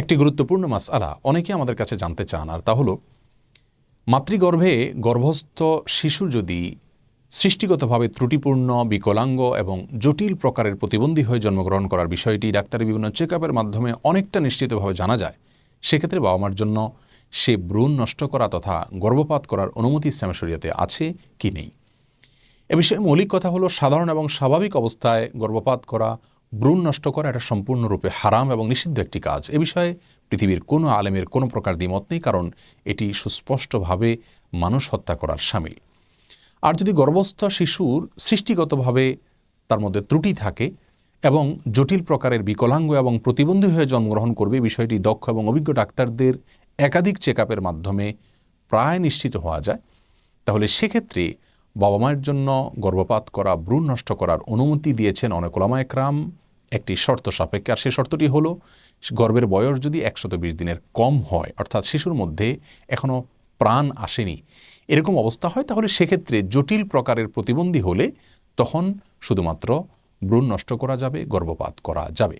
একটি গুরুত্বপূর্ণ মাসআলা অনেকে আমাদের কাছে জানতে চান, আর তা হলো, মাতৃগর্ভে গর্ভস্থ শিশু যদি সৃষ্টিগতভাবে ত্রুটিপূর্ণ, বিকলাঙ্গ এবং জটিল প্রকারের প্রতিবন্ধী হয়ে জন্মগ্রহণ করার বিষয়টি ডাক্তারি বিভিন্ন চেক মাধ্যমে অনেকটা নিশ্চিতভাবে জানা যায়, সেক্ষেত্রে বাবা মার জন্য সে ভ্রূণ নষ্ট করা তথা গর্ভপাত করার অনুমতি শরীয়তে আছে কি নেই? এ বিষয়ে মৌলিক কথা হলো, সাধারণ এবং স্বাভাবিক অবস্থায় গর্ভপাত করা ভ্রূণ নষ্ট করা এটা সম্পূর্ণরূপে হারাম এবং নিষিদ্ধ একটি কাজ। এ বিষয়ে পৃথিবীর কোনো আলেমের কোনো প্রকার দ্বিমত নেই, কারণ এটি সুস্পষ্টভাবে মানুষ হত্যা করার সামিল। আর যদি গর্ভস্থ শিশুর সৃষ্টিগতভাবে তার মধ্যে ত্রুটি থাকে এবং জটিল প্রকারের বিকলাঙ্গ এবং প্রতিবন্ধী হয়ে জন্মগ্রহণ করবে বিষয়টি দক্ষ এবং অভিজ্ঞ ডাক্তারদের একাধিক চেক মাধ্যমে প্রায় নিশ্চিত হওয়া যায়, তাহলে সেক্ষেত্রে বাবা মায়ের জন্য গর্ভপাত করা, ভ্রূণ নষ্ট করার অনুমতি দিয়েছেন অনেক ওলামা একরাম। একটি শর্ত সাপেক্ষে, আর সেই শর্তটি হলো, গর্ভের বয়স যদি একশত দিনের কম হয়, অর্থাৎ শিশুর মধ্যে এখনও প্রাণ আসেনি, এরকম অবস্থা হয়, তাহলে সেক্ষেত্রে জটিল প্রকারের প্রতিবন্ধী হলে তখন শুধুমাত্র ভ্রূণ নষ্ট করা যাবে, গর্ভপাত করা যাবে।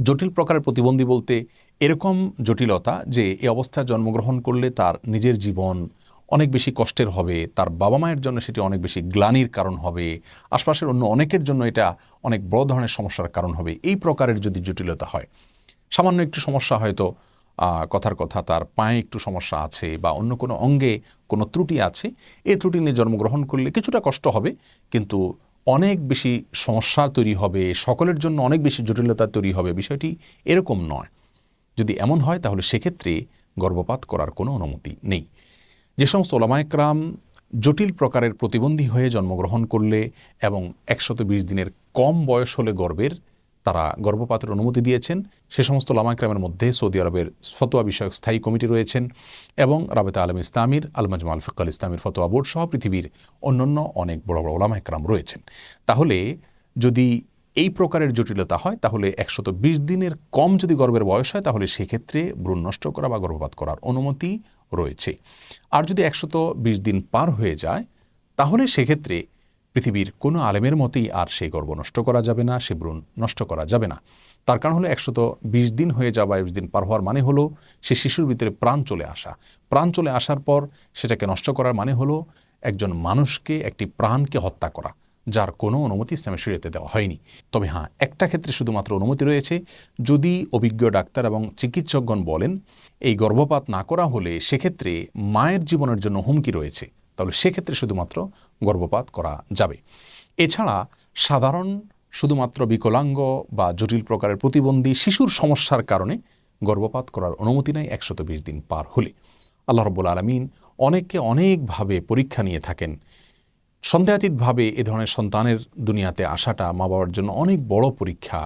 জটিল প্রকারের প্রতিবন্ধী বলতে এরকম জটিলতা যে, এ অবস্থায় জন্মগ্রহণ করলে তার নিজের জীবন অনেক বেশি কষ্টের হবে, তার বাবা মায়ের জন্য সেটি অনেক বেশি গ্লানির কারণ হবে, আশপাশের অন্য অনেকের জন্য এটা অনেক বড় ধরনের সমস্যার কারণ হবে। এই প্রকারের যদি জটিলতা হয়, সামান্য একটু সমস্যা হয়তো কথার কথা, তার পায়ে একটু সমস্যা আছে বা অন্য কোনো অঙ্গে কোনো ত্রুটি আছে, এই ত্রুটি নিয়ে জন্মগ্রহণ করলে কিছুটা কষ্ট হবে, কিন্তু অনেক বেশি সমস্যা তৈরি হবে, সকলের জন্য অনেক বেশি জটিলতা তৈরি হবে, বিষয়টি এরকম নয়। যদি এমন হয়, তাহলে সেক্ষেত্রে গর্ভপাত করার কোনো অনুমতি নেই। যে সমস্ত ওলামায়করাম জটিল প্রকারের প্রতিবন্ধী হয়ে জন্মগ্রহণ করলে এবং একশত বিশ দিনের কম বয়স হলে গর্বের তারা গর্ভপাতের অনুমতি দিয়েছেন, সে সমস্ত লামাইকরামের মধ্যে সৌদি আরবের ফতোয়া বিষয়ক স্থায়ী কমিটি রয়েছেন এবং রাবেতা আলম ইসলামীর, আল মাজমাল ফিকাল ইসলামীর ফতোয়া বোর্ড সহ পৃথিবীর অন্যান্য অনেক বড় বড় ওলামাইকরাম রয়েছেন। তাহলে যদি এই প্রকারের জটিলতা হয়, তাহলে একশত বিশ দিনের কম যদি গর্ভের বয়স হয়, তাহলে সেক্ষেত্রে ভ্রূণ নষ্ট করা বা গর্ভপাত করার অনুমতি রয়েছে। আর যদি একশত বিশ দিন পার হয়ে যায়, তাহলে সেক্ষেত্রে পৃথিবীর কোনো আলেমের মতেই আর সেই গর্ব নষ্ট করা যাবে না, সে ভ্রূণ নষ্ট করা যাবে না। তার কারণ হলো একশত বিশ দিন হয়ে যাওয়া বিশ দিন পার হওয়ার মানে হলো সে শিশুর ভিতরে প্রাণ চলে আসা। প্রাণ চলে আসার পর সেটাকে নষ্ট করার মানে হলো একজন মানুষকে, একটি প্রাণকে হত্যা করা। যার কোনো অনুমতি ইসলামের শরীয়তে দেওয়া হয়নি। তবে হ্যাঁ একটা ক্ষেত্রে শুধুমাত্র অনুমতি রয়েছে। যদি অভিজ্ঞ ডাক্তার এবং চিকিৎসকগণ বলেন, এই গর্ভপাত না করা হলে সেক্ষেত্রে মায়ের জীবনের জন্য হুমকি রয়েছে, তাহলে সেক্ষেত্রে শুধুমাত্র গর্ভপাত করা যাবে। এছাড়া সাধারণ শুধুমাত্র বিকলাঙ্গ বা জটিল প্রকারের প্রতিবন্ধী শিশুর সমস্যার কারণে গর্ভপাত করার অনুমতি নেই একশত বিশ দিন পার হলে। আল্লাহ রব্বুল আলমিন অনেককে অনেকভাবে পরীক্ষা নিয়ে থাকেন সন্দেহাতীতভাবে এ ধরনের সন্তানের দুনিয়াতে আসাটা মা বাবার জন্য অনেক বড় পরীক্ষা,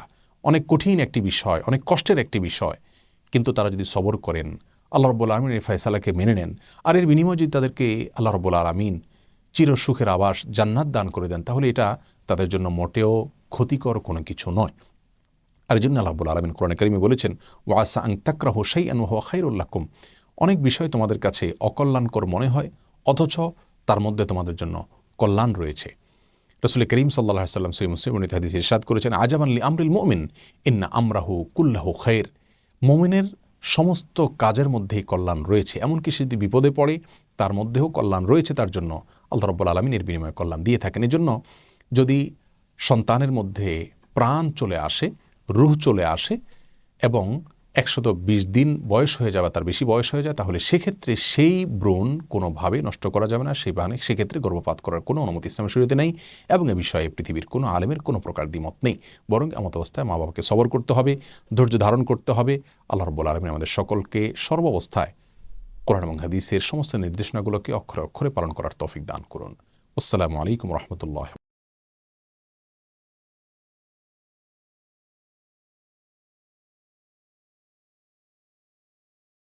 অনেক কঠিন একটি বিষয়, অনেক কষ্টের একটি বিষয়। কিন্তু তারা যদি সবর করেন, আল্লাহ রব্বুল আলমিন এই ফয়সালাকে মেনে নেন আর এর বিনিময়ে যদি তাদেরকে আল্লাহ রব্বুল আলমিন চির সুখের আবাস জান্নাত দান করে দেন, তাহলে এটা তাদের জন্য মোটেও ক্ষতিকর কোনো কিছু নয়। আর জন্য আল্লাহ রব্বুল আলমিন কোরআন করিমে বলেছেন, ওয়াসা আং তাকরাহ সেই আনু খাইরুল্লাকুম অনেক বিষয় তোমাদের কাছে অকল্যাণকর মনে হয়, অথচ তার মধ্যে তোমাদের জন্য কল্যাণ রয়েছে। রসুল করিম সাল্লাহ সাল্লাম সৈ মুসলিম হাদিস ইরশাদ করেছেন আজামান লি আমরিল মোমিন, ইন্না আমরাহু কুল্লাহু খৈর মোমিনের সমস্ত কাজের মধ্যেই কল্যাণ রয়েছে। এমনকি সে যদি বিপদে পড়ে, তার মধ্যেও কল্যাণ রয়েছে তার জন্য। আল্লাহ রব্বুল আলমিন এর বিনিময়ে কল্যাণ দিয়ে থাকেন। এজন্য যদি সন্তানের মধ্যে প্রাণ চলে আসে, রুহ চলে আসে এবং একশত বিশ দিন বয়স হয়ে যাবে তার বেশি বয়স হয়ে যায়, তাহলে সেক্ষেত্রে সেই ব্রণ কোনোভাবে নষ্ট করা যাবে না, সেই বাহানে সেক্ষেত্রে গর্ভপাত করার কোনো অনুমতি ইসলামের শরীয়তে নেই এবং এ বিষয়ে পৃথিবীর কোনো আলেমের কোনো প্রকার দ্বিমত নেই। বরং এমত অবস্থায় মা বাবাকে সবর করতে হবে, ধৈর্য ধারণ করতে হবে। আল্লাহ রব্বুল আলমিন আমাদের সকলকে সর্বাবস্থায় কোরআন এবং হাদিসের সমস্ত নির্দেশনাগুলোকে অক্ষরে অক্ষরে পালন করার তৌফিক দান করুন। আসসালামু আলাইকুম রহমতুল্লাহ।